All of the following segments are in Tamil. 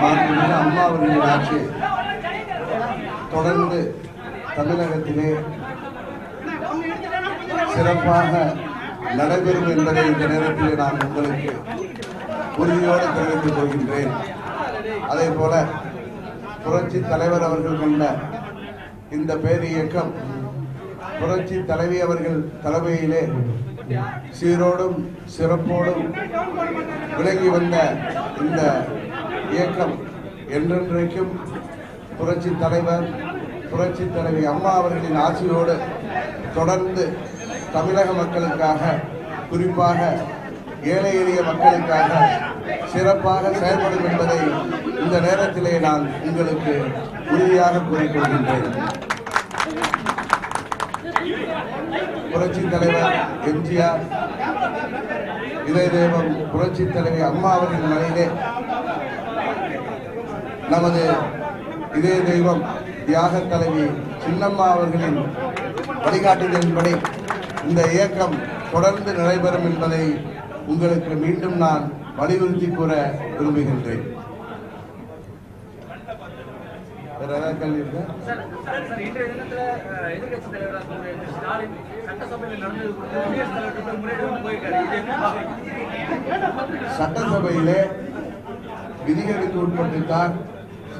மாண்புமிகு அம்மா அவர்களின் ஆட்சி தொடர்ந்து தமிழகத்திலே சிறப்பாக நடைபெறும் என்பதை இந்த நேரத்தில் நான் உங்களுக்கு உறுதியோடு தெரிவித்துக் கொள்கின்றேன். அதே போல புரட்சி தலைவர் அவர்கள் கொண்ட இந்த பேர் இயக்கம் புரட்சி தலைவி அவர்கள் தலைமையிலே சீரோடும் சிறப்போடும் விளங்கி வந்த இந்த இயக்கம் என்றென்றைக்கும் புரட்சி தலைவர் புரட்சி தலைவி அம்மா அவர்களின் ஆசையோடு தொடர்ந்து தமிழக மக்களுக்காக குறிப்பாக ஏழை எளிய மக்களுக்காக சிறப்பாக செயல்படும் என்பதை இந்த நேரத்திலே நான் உங்களுக்கு உறுதியாக கூறிக்கொள்கின்றேன். புரட்சி தலைவர் எம்ஜிஆர் இதய தெய்வம் புரட்சி தலைவி அம்மா அவர்களின் மனையிலே நமது இதய தெய்வம் தியாக தலைவி சின்னம்மா அவர்களின் வழிகாட்டுதலின்படி இந்த இயக்கம் தொடர்ந்து நடைபெறும் என்பதை உங்களுக்கு மீண்டும் நான் வலியுறுத்தி கூற விரும்புகின்றேன். சட்டசபையிலே விதிகளுக்கு உட்பட்டுத்தான்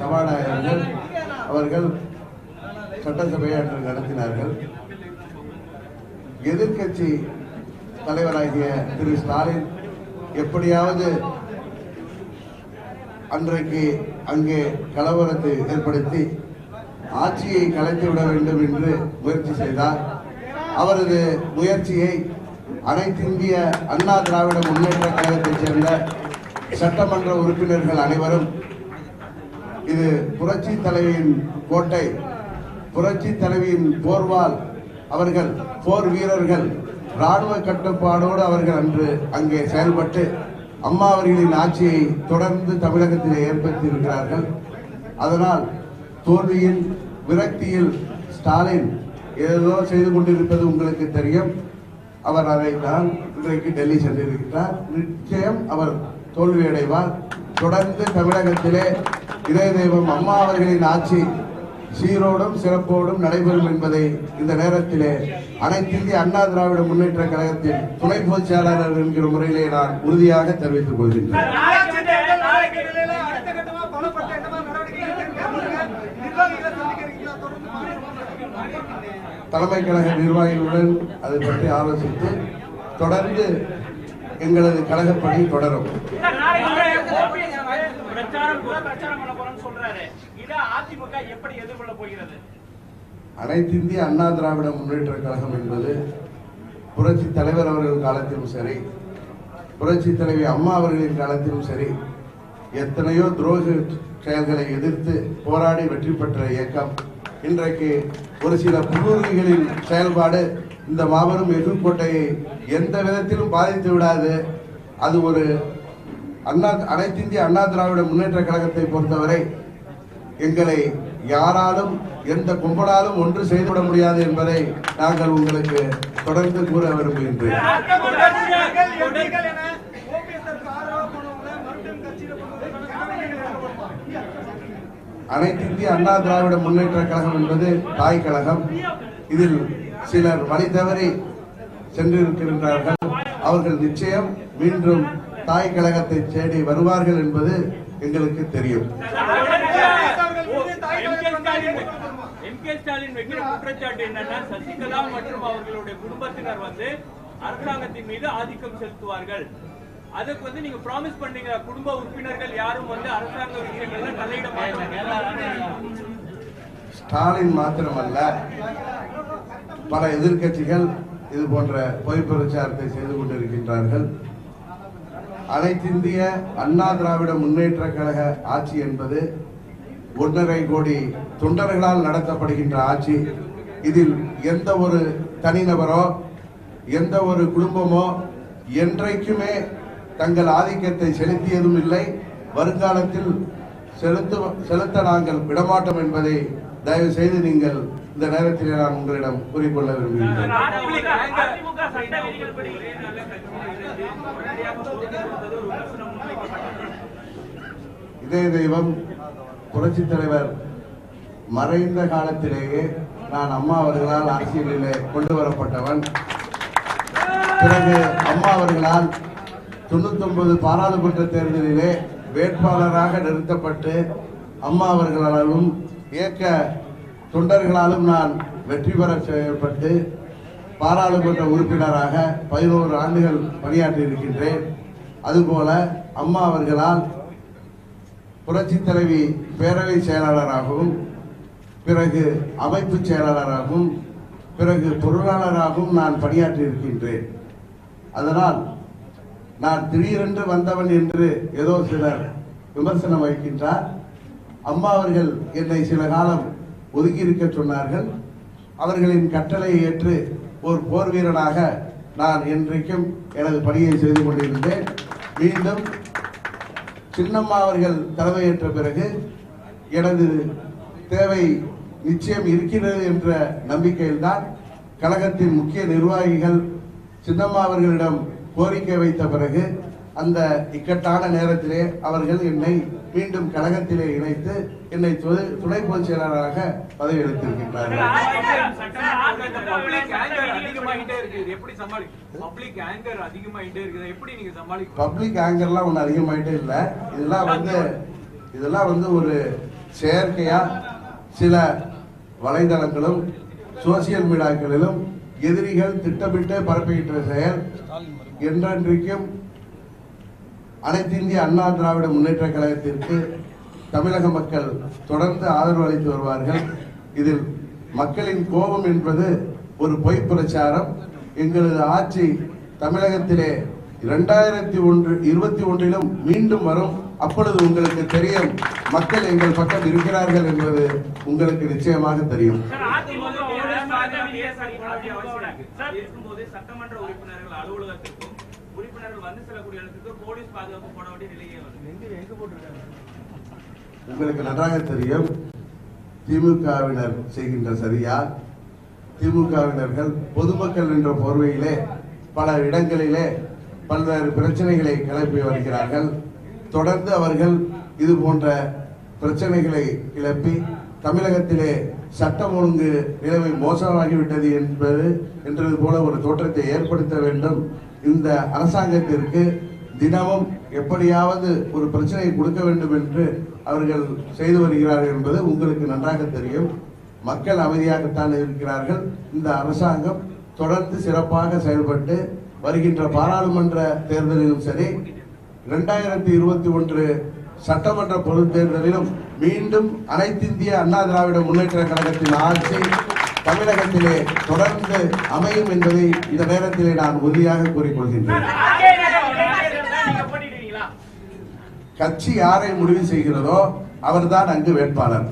சபாநாயகர்கள் அவர்கள் சட்டசபையை அன்று நடத்தினார்கள். எதிர்க்கட்சி தலைவராகிய திரு ஸ்டாலின் எப்படியாவது அன்றைக்கு அங்கே கலவரத்தை ஏற்படுத்தி ஆட்சியை கலைத்து விட வேண்டும் என்று முயற்சி செய்தார். அவரது முயற்சியை அனைத்திந்திய அண்ணா திராவிட முன்னேற்ற கழகத்தைச் சேர்ந்த சட்டமன்ற உறுப்பினர்கள் அனைவரும் இது புரட்சி தலைவியின் கோட்டை புரட்சி தலைவியின் போர்வால் அவர்கள் போர் வீரர்கள் ராணுவ கட்டுப்பாடோடு அவர்கள் அன்று அங்கே செயல்பட்டு அம்மா அவர்களின் ஆட்சியை தொடர்ந்து தமிழகத்திலே ஏற்படுத்தியிருக்கிறார்கள். அதனால் தோல்வியில் விரக்தியில் ஸ்டாலின் ஏதோ செய்து கொண்டிருப்பது உங்களுக்கு தெரியும். அவர் அதை தான் இன்றைக்கு டெல்லி சென்றிருக்கிறார். நிச்சயம் அவர் தோல்வியடைவார். தொடர்ந்து தமிழகத்திலே இதய தெய்வம் அம்மா அவர்களின் ஆட்சி சீரோடும் சிறப்போடும் நடைபெறும் என்பதை இந்த நேரத்திலே அனைத்திந்திய அண்ணா திராவிட முன்னேற்ற கழகத்தின் துணை பொதுச் செயலாளர் என்கிற முறையிலே நான் உறுதியாக தெரிவித்துக் கொள்கின்றேன். தலைமை கழக நிர்வாகிகளுடன் அதை பற்றி ஆலோசித்து தொடர்ந்து எங்களது கழகப்பணி தொடரும். பிரச்சாரம் பிரச்சாரம் பண்ண போறோம்னு சொல்றாரு. இதை அதிமுக எப்படி எதிர்கொள்ள போகிறது? அனைத்திந்திய அண்ணா திராவிட முன்னேற்ற கழகம் என்பது புரட்சி தலைவர் அவர்கள் காலத்திலும் சரி புரட்சி தலைவி அம்மா அவர்களின் காலத்திலும் சரி எத்தனையோ துரோக செயல்களை எதிர்த்து போராடி வெற்றி பெற்ற இயக்கம். இன்றைக்கு ஒரு சில புல்லுரிகளின் செயல்பாடு இந்த மாபெரும் எதிர்கோட்டையை எந்த விதத்திலும் பாதித்து விடாது. அது ஒரு அண்ணா அனைத்திந்திய அண்ணா திராவிட முன்னேற்ற கழகத்தை பொறுத்தவரை எங்களை யாராலும் எந்த கும்பலாலும் ஒன்று செய்துவிட முடியாது என்பதை நாங்கள் உங்களுக்கு தொடர்ந்து கூற விரும்புகின்றேன். அனைத்திந்திய அனைத்து இந்திய அண்ணா திராவிட முன்னேற்ற கழகம் என்பது தாய் கழகம். இதில் சிலர் வழி தவறி சென்றிருக்கின்றார்கள். அவர்கள் நிச்சயம் மீண்டும் தாய் கழகத்தை தேடி வருவார்கள் என்பது எங்களுக்கு தெரியும். எம் கே ஸ்டாலின் வைக்கிற குற்றச்சாட்டு என்னன்னா சசிகலா மற்றும் அவர்களுடைய குடும்பத்தினர் வந்து அரசாங்கத்தின் மீது ஆதிக்கம் செலுத்துவார்கள். அதுக்கு வந்து நீங்க ப்ராமிஸ் பண்ணீங்க குடும்ப உறுப்பினர்கள் யாரும் வந்து அரசாங்க விஷயங்கள்ல தலையிட மாட்டாங்க? ஸ்டாலின் மாத்திரமல்ல பல எதிர்க்கட்சிகள் இது போன்ற பொய் பிரச்சாரத்தை செய்து கொண்டிருக்கின்றார்கள். அனைத்திந்திய அண்ணா திராவிட முன்னேற்ற கழக ஆட்சி என்பது ஒன்றரை கோடி தொண்டர்களால் நடத்தப்படுகின்ற ஆட்சி. இதில் எந்த ஒரு தனிநபரோ எந்த ஒரு குடும்பமோ என்றைக்குமே தங்கள் ஆதிக்கத்தை செலுத்தியதும் இல்லை. வருங்காலத்தில் செலுத்த செலுத்த நாங்கள் விடமாட்டோம் என்பதை தயவு செய்து நீங்கள் இந்த நேரத்தில் நான் உங்களிடம் கூறிக்கொள்ள விரும்புகிறேன் இதய தெய்வம் புரட்சி தலைவர் மறைந்த காலத்திலேயே நான் அம்மா அவர்களால் அரசியலிலே கொண்டு வரப்பட்டவன். பிறகு அம்மா அவர்களால் தொண்ணூத்தொன்பது பாராளுமன்ற தேர்தலிலே வேட்பாளராக நிறுத்தப்பட்டு அம்மா அவர்களாலும் இயக்க தொண்டர்களாலும் நான் வெற்றி பெற செய்யப்பட்டு பாராளுமன்ற உறுப்பினராக பதினோரு ஆண்டுகள் பணியாற்றி இருக்கின்றேன். அதுபோல அம்மா அவர்களால் புரட்சி தலைவி பேரவை செயலாளராகவும் பிறகு அமைப்பு செயலாளராகவும் பிறகு பொருளாளராகவும் நான் பணியாற்றி இருக்கின்றேன். அதனால் நான் திடீரென்று வந்தவன் என்று ஏதோ சிலர் விமர்சனம் வைக்கின்றார் அம்மா அவர்கள் என்னை சில காலம் ஒதுக்கி இருக்க சொன்னார்கள். அவர்களின் கட்டளையை ஏற்று ஒரு போர் வீரனாக நான் என்றைக்கும் எனது பணியை செய்து கொண்டிருந்தேன். மீண்டும் சின்னம்மா அவர்கள் தலைமையேற்ற பிறகு எனது தேவை நிச்சயம் இருக்கிறது என்ற நம்பிக்கையில்தான் கழகத்தின் முக்கிய நிர்வாகிகள் சின்னம்மா அவர்களிடம் கோரிக்கை வைத்த பிறகு அந்த இக்கட்டான நேரத்திலே அவர்கள் என்னை மீண்டும் கழகத்திலே இணைத்து என்னை துணை பொதுச் செயலாளராக பதவி எடுத்திருக்கின்றார்கள் பப்ளிக் ஆங்கர் அதிகமாயிட்டே இருக்கு இது எப்படி சமாளிக்கும் பப்ளிக் ஆங்கர் அதிகமாயிட்டே இருக்குது. எப்படி நீங்க சமாளிக்கும் பப்ளிக் ஆங்கர்லாம் ஒன்றும் அதிகமாயிட்டே இல்லை. இதெல்லாம் வந்து இதெல்லாம் வந்து ஒரு செயற்கையா சில வலைதளங்களும் சோசியல் மீடியாக்களிலும் எதிரிகள் திட்டமிட்டு பரப்புகின்ற செயல் என்றென்றைக்கும் அனைத்து இந்திய அண்ணா திராவிட முன்னேற்ற கழகத்திற்கு தமிழக மக்கள் தொடர்ந்து ஆதரவு அளித்து வருவார்கள். இதில் மக்களின் கோபம் என்பது ஒரு பொய் பிரச்சாரம். எங்களது ஆட்சி தமிழகத்திலே இரண்டாயிரத்தி ஒன்று இருபத்தி ஒன்றிலும் மீண்டும் வரும். அப்பொழுது உங்களுக்கு தெரியும் மக்கள் எங்கள் பக்கம் இருக்கிறார்கள் என்பது உங்களுக்கு நிச்சயமாக தெரியும். சட்டமன்ற உறுப்பினர்கள் அலுவலகத்திற்கும் உறுப்பினர்கள் வந்து செல்லக்கூடிய இடத்துக்கு போலீஸ் பாதுகாப்பு போட வேண்டிய நிலையே வருது உங்களுக்கு நன்றாக தெரியும் திமுகவினர் செய்கின்ற சரியா? திமுகவினர்கள் பொதுமக்கள் என்ற போர்வையிலே பல இடங்களிலே பல்வேறு பிரச்சனைகளை கிளப்பி வருகிறார்கள். தொடர்ந்து அவர்கள் இது போன்ற பிரச்சனைகளை கிளப்பி தமிழகத்திலே சட்டம் ஒழுங்கு நிலைமை மோசமாகிவிட்டது என்பது என்றது போல ஒரு தோற்றத்தை ஏற்படுத்த வேண்டும். இந்த அரசாங்கத்திற்கு தினமும் எப்படியாவது ஒரு பிரச்சனையை கொடுக்க வேண்டும் என்று அவர்கள் செய்து வருகிறார்கள் என்பது உங்களுக்கு நன்றாக தெரியும். மக்கள் அமைதியாகத்தான் இருக்கிறார்கள். இந்த அரசாங்கம் தொடர்ந்து சிறப்பாக செயல்பட்டு வருகின்ற பாராளுமன்ற தேர்தலிலும் சரி இரண்டாயிரத்தி இருபத்தி ஒன்று சட்டமன்ற பொது தேர்தலிலும் மீண்டும் அனைத்திந்திய அண்ணா திராவிட முன்னேற்ற கழகத்தின் ஆட்சி தமிழகத்திலே தொடர்ந்து அமையும் என்பதை இந்த நேரத்திலே நான் உறுதியாக கூறிக்கொள்கின்றேன். கட்சி யாரை முடிவு செய்கிறதோ அவர்தான் அங்கு வேட்பாளர்.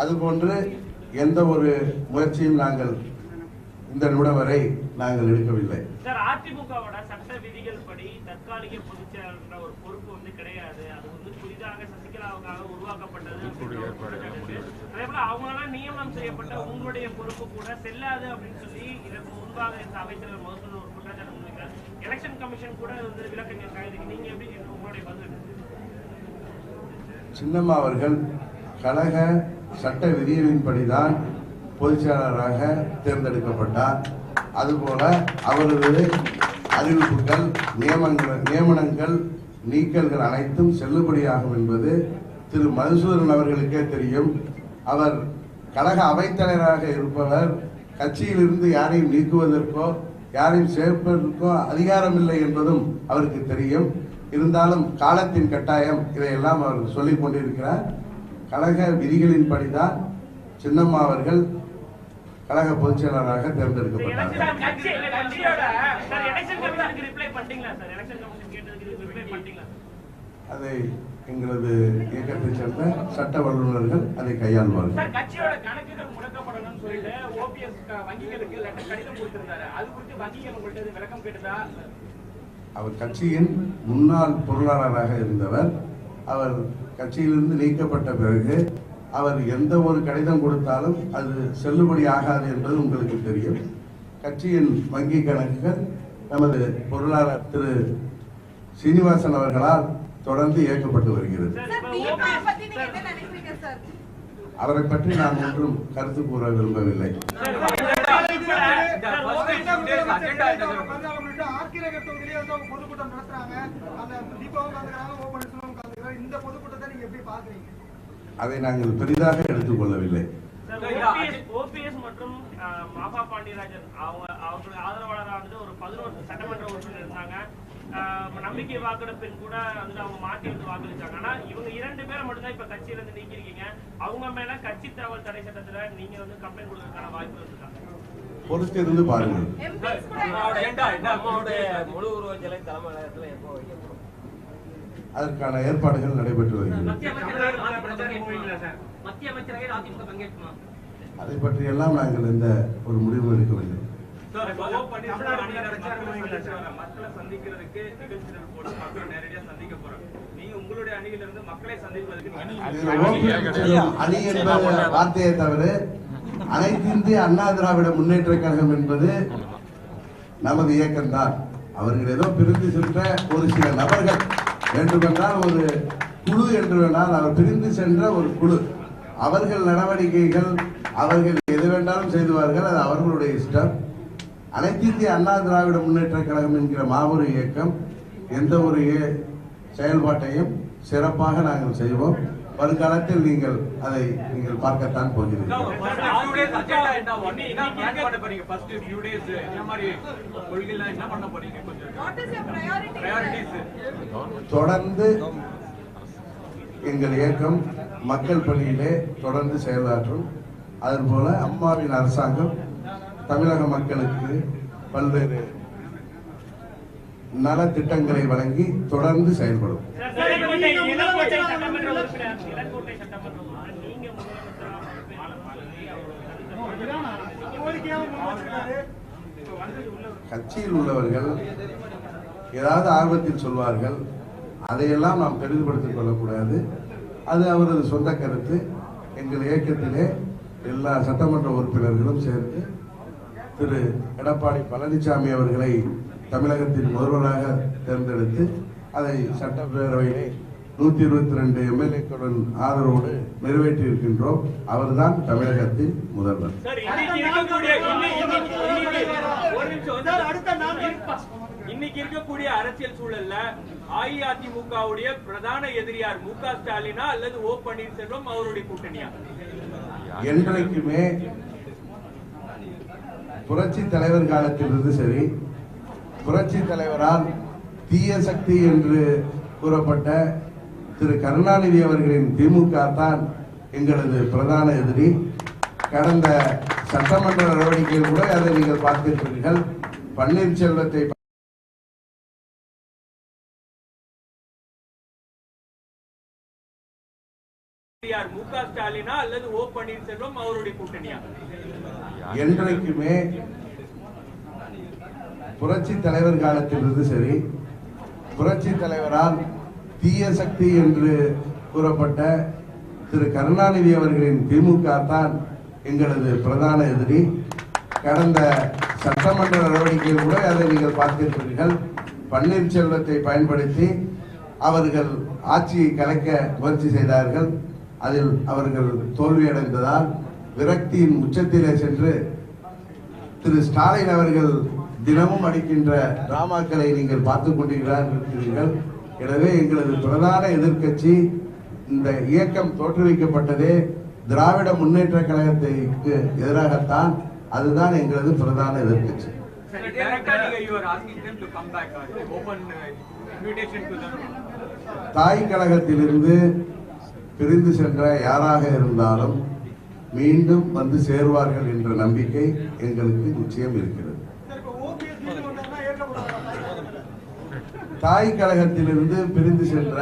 அதுபோன்று எந்த ஒரு முயற்சியும் நாங்கள் இந்த நிமிடம் வரை நாங்கள் எடுக்கவில்லை. சார் அதிமுகவோட சட்ட விதிகள் படி தற்காலிக பொதுச் செயலாளர் ஒரு பொறுப்பு வந்து கிடையாது. அது வந்து புதிதாக சசிகலாவுக்காக உருவாக்கப்பட்டது அவங்களால நியமனம் செய்யப்பட்ட உங்களுடைய பொறுப்பு கூட செல்லாது அப்படின்னு சொல்லி இதற்கு முன்பாக இந்த அமைச்சர் மகசூல் ஒரு குற்றச்சாட்டு முன்வைக்கிறார். எலெக்ஷன் கமிஷன் கூட வந்து இதுக்கு நீங்க எப்படி உங்களுடைய பதில் சின்னம்மா அவர்கள் கழக சட்ட விதிகளின்படிதான் பொதுச்செயலாளராக தேர்ந்தெடுக்கப்பட்டார். அதுபோல அவரது அறிவிப்புகள் நியமங்கள் நியமனங்கள் நீக்கல்கள் அனைத்தும் செல்லுபடியாகும் என்பது திரு மதுசூதன் அவர்களுக்கே தெரியும். அவர் கழக அவைத்தலைவராக இருப்பவர் கட்சியிலிருந்து யாரையும் நீக்குவதற்கோ யாரையும் சேர்ப்பதற்கோ அதிகாரம் இல்லை என்பதும் அவருக்கு தெரியும். இருந்தாலும் காலத்தின் கட்டாயம் இதையெல்லாம் அவர் சொல்லிக் கொண்டிருக்கிறார். கழக விதிகளின்படிதான் சின்னம்மா அவர்கள் கழக பொதுச் செயலாளராக தேர்ந்தெடுக்கப்பட்டார் அதை எங்களது இயக்கத்தைச் சேர்ந்த சட்ட வல்லுநர்கள் அதை கையாள்வார்கள். அவர் கட்சியின் முன்னாள் பொருளாளராக இருந்தவர். அவர் கட்சியிலிருந்து நீக்கப்பட்ட பிறகு அவர் எந்த ஒரு கடிதம் கொடுத்தாலும் அது செல்லுபடி ஆகாது என்பது உங்களுக்கு தெரியும். கட்சியின் வங்கி கணக்குகள் நமது பொருளாளர் திரு சீனிவாசன் அவர்களால் தொடர்ந்து இயக்கப்பட்டு வருகிறது. சார் தீபா பத்தி நீங்க என்ன நினைக்கிறீங்க சார்? அவரை பற்றி நான் ஒன்றும் கருத்து கூற விரும்பவில்லை. இந்த பொதுக்கூட்டத்தை நீங்க எப்படி பாக்குறீங்க அதை நாங்கள் பெரிதாக எடுத்துக்கொள்ளவில்லை. ஓபிஎஸ் மற்றும் அஹ், மாபா பாண்டியராஜன் அவங்க அவங்களுடைய ஆதரவாளராக வந்து ஒரு பதினோரு சட்டமன்ற உறுப்பினர் இருந்தாங்க. நம்பிக்கை வாக்கெடுப்பின் கூட வந்து அவங்க மாற்றி வந்து வாக்களிச்சாங்க. ஆனா இவங்க இரண்டு பேரை மட்டும்தான் இப்ப கட்சியில இருந்து நீக்கிருக்கீங்க அவங்க மேல கட்சி தகவல் தடை சட்டத்துல நீங்க வந்து கம்ப்ளைண்ட் கொடுக்கறதுக்கான வாய்ப்பு இருக்காங்க அம்மாவுடைய முழு உருவ சிலை தலைமையகத்துல எப்போ வைக்கப்படும் அதற்கான ஏற்பாடுகள் நடைபெற்று வருகிறது. அதை பற்றியெல்லாம் நாங்கள் எந்த ஒரு முடிவு எடுக்கவில்லை. அதில் ஓபிஎஸ் அணி என்பது வார்த்தையை தவிர அனைத்து இந்திய அண்ணா திராவிட முன்னேற்ற கழகம் என்பது நமது இயக்கம்தான். அவர்கள் ஏதோ பிரிந்து சென்ற ஒரு சில நபர்கள். வேண்டுமென்றால் ஒரு குழு என்று வேணால் அவர் பிரிந்து சென்ற ஒரு குழு. அவர்கள் நடவடிக்கைகள் அவர்கள் எது வேண்டாலும் செய்துவார்கள் அது அவர்களுடைய இஷ்டம். அனைத்து இந்திய அண்ணா திராவிட முன்னேற்ற கழகம் என்கிற மாபெரும் இயக்கம் எந்த ஒரு செயல்பாட்டையும் சிறப்பாக நாங்கள் செய்வோம். வருங்காலத்தில் நீங்கள் அதை நீங்கள் பார்க்கத்தான் போகிறீர்கள். தொடர்ந்து எங்கள் இயக்கம் மக்கள் பணியிலே தொடர்ந்து செயலாற்றும். அதுபோல அம்மாவின் அரசாங்கம் தமிழக மக்களுக்கு பல்வேறு நலத்திட்டங்களை வழங்கி தொடர்ந்து செயல்படும். கட்சியில் உள்ளவர்கள் ஏதாவது ஆர்வத்தில் சொல்வார்கள் அதையெல்லாம் நாம் பெரிதுபடுத்திக் கொள்ளக்கூடாது. அது அவரது சொந்த கருத்து. எங்கள் இயக்கத்திலே எல்லா சட்டமன்ற உறுப்பினர்களும் சேர்ந்து திரு எடப்பாடி பழனிசாமி அவர்களை தமிழகத்தின் முதல்வராக தேர்ந்தெடுத்து அதை சட்டப்பேரவையிலே நூத்தி இருபத்தி ரெண்டு எம்எல்ஏக்களுடன் ஆதரவோடு நிறைவேற்றி இருக்கின்றோம் அவர்தான் தமிழகத்தின் முதல்வர். இன்னைக்கு இருக்கக்கூடிய அரசியல் சூழல்ல அஇஅதிமுகவுடைய பிரதான எதிரியார் மு க ஸ்டாலினா அல்லது ஓ பன்னீர்செல்வம் அவருடைய கூட்டணியா? என்றைக்குமே புரட்சி தலைவர் காலத்திலிருந்து சரி புரட்சி தலைவரால் தீய சக்தி என்று கூறப்பட்ட திரு கருணாநிதி அவர்களின் திமுக தான் எங்களது பிரதான எதிரி. கடந்த சட்டமன்ற நடவடிக்கையில் கூட அதை நீங்கள் பார்த்திருப்பீர்கள். பன்னீர்செல்வத்தை மு க ஸ்டாலினா அல்லது ஓ பன்னீர்செல்வம் அவருடைய கூட்டணியா? என்றைக்குமே புரட்சி தலைவர் காலத்திலிருந்து சரி புரட்சி தலைவரால் தீய சக்தி என்று கூறப்பட்ட திரு கருணாநிதி அவர்களின் திமுக தான் எங்களது பிரதான எதிரி. கடந்த சட்டமன்ற நடவடிக்கையில் கூட அதை நீங்கள் பார்த்திருப்பீர்கள். பன்னீர்செல்வத்தை பயன்படுத்தி அவர்கள் ஆட்சியை கலைக்க முயற்சி செய்தார்கள். அதில் அவர்கள் தோல்வியடைந்ததால் விரக்தியின் உச்சத்திலே சென்று திரு ஸ்டாலின் அவர்கள் தினமும் அடிக்கின்ற டிராமாக்களை நீங்கள் பார்த்து கொண்டிருக்கிறீர்கள். எனவே எங்களது பிரதான எதிர்க்கட்சி இந்த இயக்கம் தோற்றுவிக்கப்பட்டதே திராவிட முன்னேற்ற கழகத்திற்கு எதிராகத்தான். அதுதான் எங்களது பிரதான எதிர்க்கட்சி. தாய் கழகத்திலிருந்து பிரிந்து சென்ற யாராக இருந்தாலும் மீண்டும் வந்து சேருவார்கள் என்ற நம்பிக்கை எங்களுக்கு நிச்சயம் இருக்கிறது சார் இப்போ ஓபிஎஸ் மீது வந்தாருன்னா ஏற்கப்படாது தாய் கழகத்திலிருந்து பிரிந்து சென்ற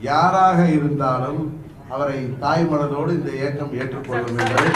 யாராக இருந்தாலும் அவரை தாய் மனதோடு இந்த இயக்கம் ஏற்றுக்கொள்ளும் என்பதை